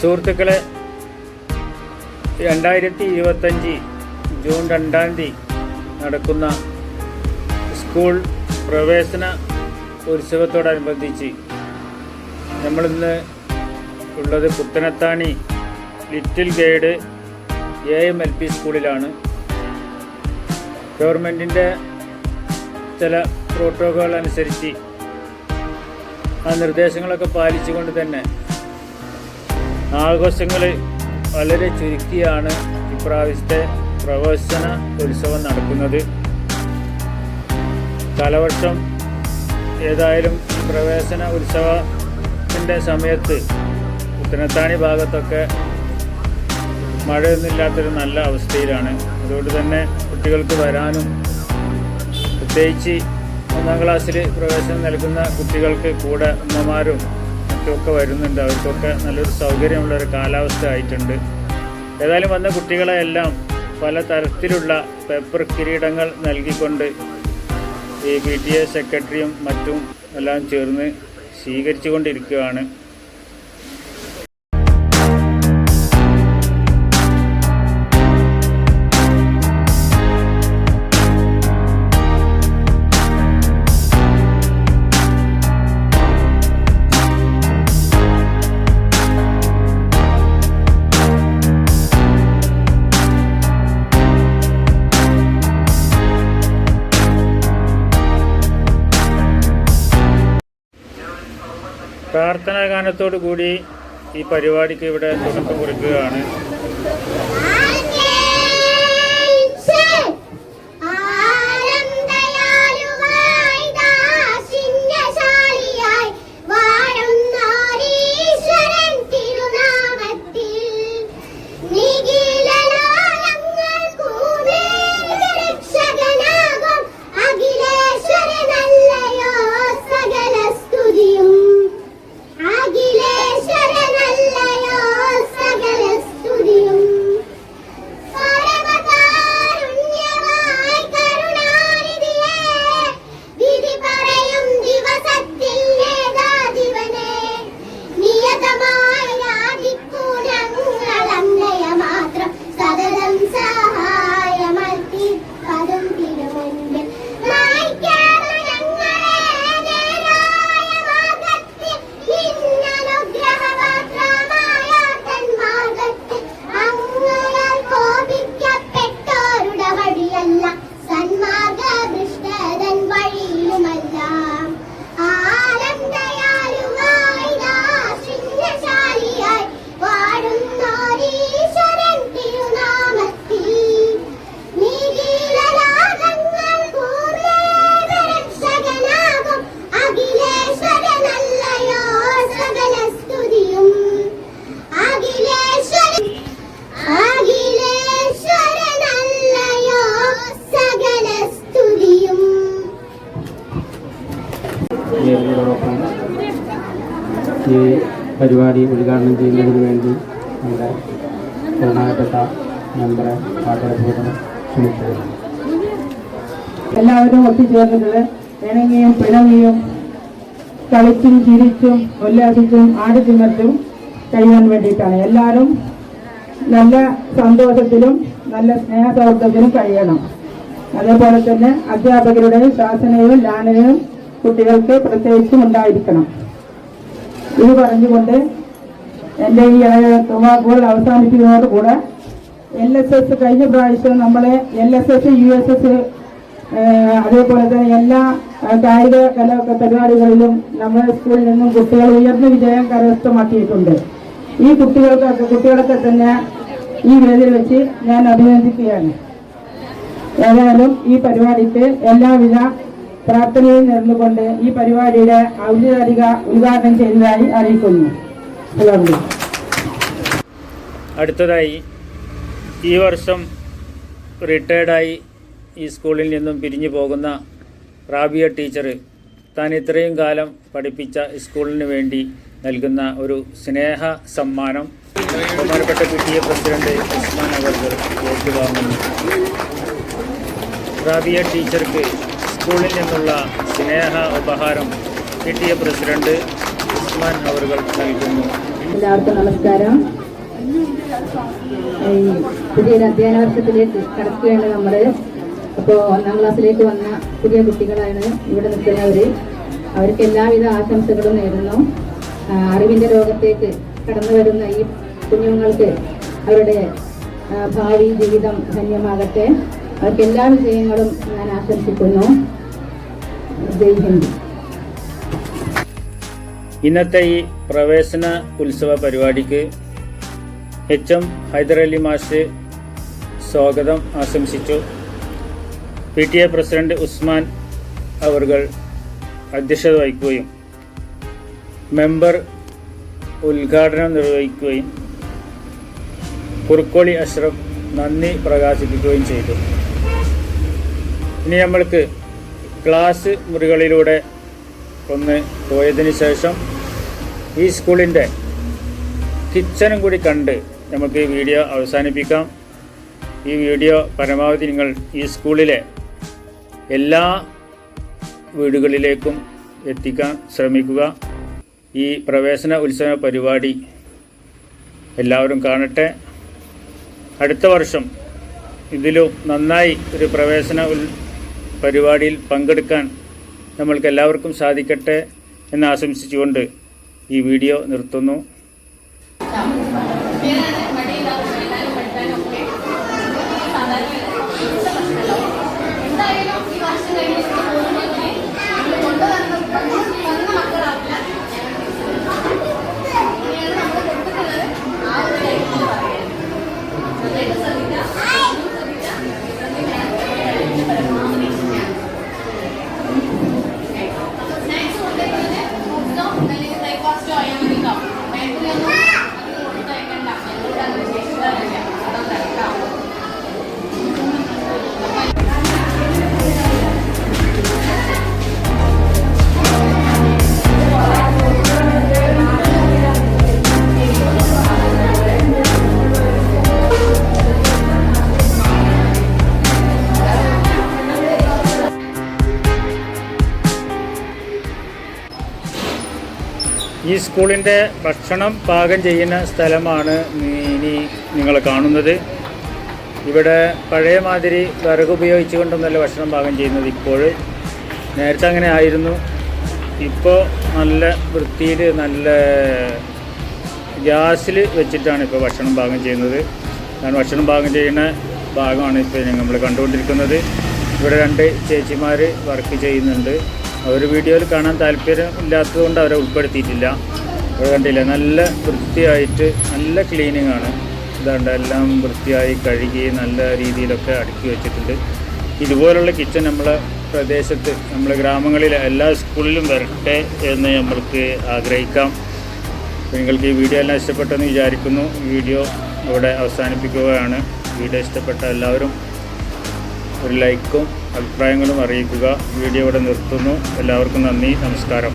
സുഹൃത്തുക്കളെ രണ്ടായിരത്തി ഇരുപത്തഞ്ച് ജൂൺ രണ്ടാം തീയതി നടക്കുന്ന സ്കൂൾ പ്രവേശന ഉത്സവത്തോടനുബന്ധിച്ച് നമ്മളിന്ന് ഉള്ളത് പുത്തനത്താണി ലിറ്റിൽ ഗേഡ് എ എം എൽ പി സ്കൂളിലാണ്. ഗവൺമെന്റിന്റെ ചില പ്രോട്ടോകോൾ അനുസരിച്ച് ആ നിർദ്ദേശങ്ങളൊക്കെ പാലിച്ചുകൊണ്ട് തന്നെ ആഘോഷങ്ങൾ വളരെ ചുരുക്കിയാണ് ഇപ്രാവശ്യത്തെ പ്രവേശന ഉത്സവം നടക്കുന്നത്. കാലവർഷം ഏതായാലും പ്രവേശന ഉത്സവത്തിന്റെ സമയത്ത് ഉത്തരത്താണി ഭാഗത്തൊക്കെ മഴയൊന്നുമില്ലാത്തൊരു നല്ല അവസ്ഥയിലാണ്. അതുകൊണ്ട് തന്നെ കുട്ടികൾക്ക് വരാനും പ്രത്യേകിച്ച് ഒന്നാം ക്ലാസ്സിൽ പ്രവേശനം നൽകുന്ന കുട്ടികൾക്ക് കൂടെ ഉമ്മമാരും മറ്റുമൊക്കെ വരുന്നുണ്ട്. അവർക്കൊക്കെ നല്ലൊരു സൗകര്യമുള്ളൊരു കാലാവസ്ഥ ആയിട്ടുണ്ട്. ഏതായാലും വന്ന കുട്ടികളെയെല്ലാം പല തരത്തിലുള്ള പേപ്പർ കിരീടങ്ങൾ നൽകിക്കൊണ്ട് ഈ പി ടി എ സെക്രട്ടറിയും മറ്റും എല്ലാം ചേർന്ന് സ്വീകരിച്ചു കൊണ്ടിരിക്കുകയാണ് പ്രാർത്ഥനാ ഗാനത്തോടു കൂടി ഈ പരിപാടിക്ക് ഇവിടെ തുടക്കം കുറിക്കുകയാണ്. ഈ പരിപാടി ഉദ്ഘാടനം ചെയ്യുന്നതിന് വേണ്ടി നമ്മുടെ ബഹുമാനപ്പെട്ട മെമ്പറെ പാട്ടഭൂതം ക്ഷണിക്കുകയാണ് എല്ലാവരും ഒത്തുചേർന്നത് ഇണങ്ങിയും പിണങ്ങിയും കളിച്ചും ചിരിച്ചും ഉല്ലാസിച്ചും ആടിത്തിമർത്തും കഴിയാൻ വേണ്ടിയിട്ടാണ്. എല്ലാവരും നല്ല സന്തോഷത്തിലും നല്ല സ്നേഹസൗഹൃദത്തിലും കഴിയണം. അതേപോലെ തന്നെ അധ്യാപകരുടെയും ശാസനയും ലാനയും കുട്ടികൾക്ക് പ്രത്യേകിച്ചും ഉണ്ടായിരിക്കണം. ഇത് പറഞ്ഞുകൊണ്ട് എന്റെ ഈ തുമാക്കുകൾ അവസാനിപ്പിക്കുന്നതോടുകൂടെ എൽ എസ് എസ് കഴിഞ്ഞ പ്രാവശ്യം നമ്മളെ L S S U S S അതേപോലെ തന്നെ എല്ലാ കായിക കല പരിപാടികളിലും നമ്മുടെ സ്കൂളിൽ നിന്നും കുട്ടികൾ ഉയർന്ന വിജയം കരസ്ഥമാക്കിയിട്ടുണ്ട്. ഈ കുട്ടികൾക്കൊക്കെ കുട്ടികളൊക്കെ തന്നെ ഈ വേദിയിൽ വെച്ച് ഞാൻ അഭിനന്ദിക്കുകയാണ്. ഏതായാലും ഈ പരിപാടിക്ക് എല്ലാവിധ പ്രാർത്ഥനയും നേർന്നുകൊണ്ട് ഈ പരിപാടിയുടെ ഔദ്യോഗിക ഉദ്ഘാടനം ചെയ്തതായി അറിയിക്കുന്നു. അടുത്തതായി ഈ വർഷം റിട്ടയർഡായി ഈ സ്കൂളിൽ നിന്നും പിരിഞ്ഞു പോകുന്ന റാബിയ ടീച്ചർ താൻ ഇത്രയും കാലം പഠിപ്പിച്ച സ്കൂളിന് വേണ്ടി നൽകുന്ന ഒരു സ്നേഹ സമ്മാനം ബഹുമാനപ്പെട്ട കുട്ടിയെ പ്രസിഡന്റ് ഉസ്മാൻ അവർ ഏറ്റുവാങ്ങുന്നു. റാബിയ ടീച്ചർക്ക് സ്കൂളിൽ നിന്നുള്ള സ്നേഹ ഉപഹാരം എ പ്രസിഡന്റ് ഉസ്മാൻ അവർ നൽകുന്നു. എല്ലാവർക്കും നമസ്കാരം. ഈ പുതിയൊരു അധ്യയന വർഷത്തിലേക്ക് കടക്കുകയാണ് നമ്മൾ അപ്പോൾ ഒന്നാം ക്ലാസ്സിലേക്ക് വന്ന പുതിയ കുട്ടികളാണ് ഇവിടെ നിൽക്കുന്നവര്. അവർക്ക് എല്ലാവിധ ആശംസകളും നേരുന്നു. അറിവിന്റെ രോഗത്തേക്ക് കടന്നു വരുന്ന ഈ കുഞ്ഞുങ്ങൾക്ക് അവരുടെ ഭാവി ജീവിതം ധന്യമാകട്ടെ. അവർക്ക് എല്ലാ വിജയങ്ങളും ഞാൻ ആശംസിക്കുന്നു. ജയ് ഹിന്ദ്. ഇന്നത്തെ ഈ പ്രവേശന ഉത്സവ പരിപാടിക്ക് എച്ച് എം ഹൈദരലി മാഷ് സ്വാഗതം ആശംസിച്ചു. P T A president Usman അവർകൾ അധ്യക്ഷത വഹിക്കുകയും മെമ്പർ ഉദ്ഘാടനം നിർവഹിക്കുകയും കുറുക്കോളി അഷ്റഫ് നന്ദി പ്രകാശിപ്പിക്കുകയും ചെയ്തു. ഇനി നമ്മൾക്ക് ക്ലാസ് മുറികളിലൂടെ ഒന്ന് പോയതിന് ശേഷം ഈ സ്കൂളിന്റെ കിച്ചനും കൂടി കണ്ട് നമുക്ക് ഈ വീഡിയോ അവസാനിപ്പിക്കാം. ഈ വീഡിയോ പരമാവധി നിങ്ങൾ ഈ സ്കൂളിലെ എല്ലാ വീടുകളിലേക്കും എത്തിക്കാൻ ശ്രമിക്കുക. ഈ പ്രവേശന ഉത്സവ പരിപാടി എല്ലാവരും കാണട്ടെ. അടുത്ത വർഷം ഇതിലും നന്നായി ഒരു പ്രവേശന പരിപാടിയിൽ പങ്കെടുക്കാൻ നമ്മൾക്ക് എല്ലാവർക്കും സാധിക്കട്ടെ എന്ന് ആശംസിച്ചുകൊണ്ട് ഈ വീഡിയോ നിർത്തുന്നു. സ്കൂളിന്റെ ഭക്ഷണം പാകം ചെയ്യുന്ന സ്ഥലമാണ് ഇനി നിങ്ങൾ കാണുന്നത്. ഇവിടെ പഴയ മാതിരി വിറക് ഉപയോഗിച്ചുകൊണ്ടൊന്നല്ല ഭക്ഷണം പാകം ചെയ്യുന്നത് ഇപ്പോൾ നേരത്തെ അങ്ങനെ ആയിരുന്നു. ഇപ്പോൾ നല്ല വൃത്തിയിൽ നല്ല ഗ്യാസിൽ വെച്ചിട്ടാണ് ഇപ്പോൾ ഭക്ഷണം പാകം ചെയ്യുന്നത്. കാരണം ഭക്ഷണം പാകം ചെയ്യുന്ന ഭാഗമാണ് ഇപ്പോൾ നമ്മൾ കണ്ടുകൊണ്ടിരിക്കുന്നത്. ഇവിടെ രണ്ട് ചേച്ചിമാർ വർക്ക് ചെയ്യുന്നുണ്ട്. അവർ വീഡിയോയിൽ കാണാൻ താല്പര്യം ഇല്ലാത്തതുകൊണ്ട് അവരെ ഉൾപ്പെടുത്തിയിട്ടില്ല. അവർ കണ്ടില്ല? നല്ല വൃത്തിയായിട്ട് നല്ല ക്ലീനിങ് ആണ്. ഇതാണ്ട് എല്ലാം വൃത്തിയായി കഴുകി നല്ല രീതിയിലൊക്കെ അടുക്കി വെച്ചിട്ടുണ്ട്. ഇതുപോലുള്ള കിച്ചൺ നമ്മളെ പ്രദേശത്ത് നമ്മളെ ഗ്രാമങ്ങളിൽ എല്ലാ സ്കൂളിലും വരട്ടെ എന്ന് നമ്മൾക്ക് ആഗ്രഹിക്കാം. നിങ്ങൾക്ക് ഈ വീഡിയോ എല്ലാം ഇഷ്ടപ്പെട്ടെന്ന് വിചാരിക്കുന്നു. വീഡിയോ ഇവിടെ അവസാനിപ്പിക്കുകയാണ്. വീഡിയോ ഇഷ്ടപ്പെട്ട എല്ലാവരും ഒരു ലൈക്കും അഭിപ്രായങ്ങളും അറിയിക്കുക. വീഡിയോ ഇവിടെ നിർത്തുന്നു. എല്ലാവർക്കും നന്ദി. നമസ്കാരം.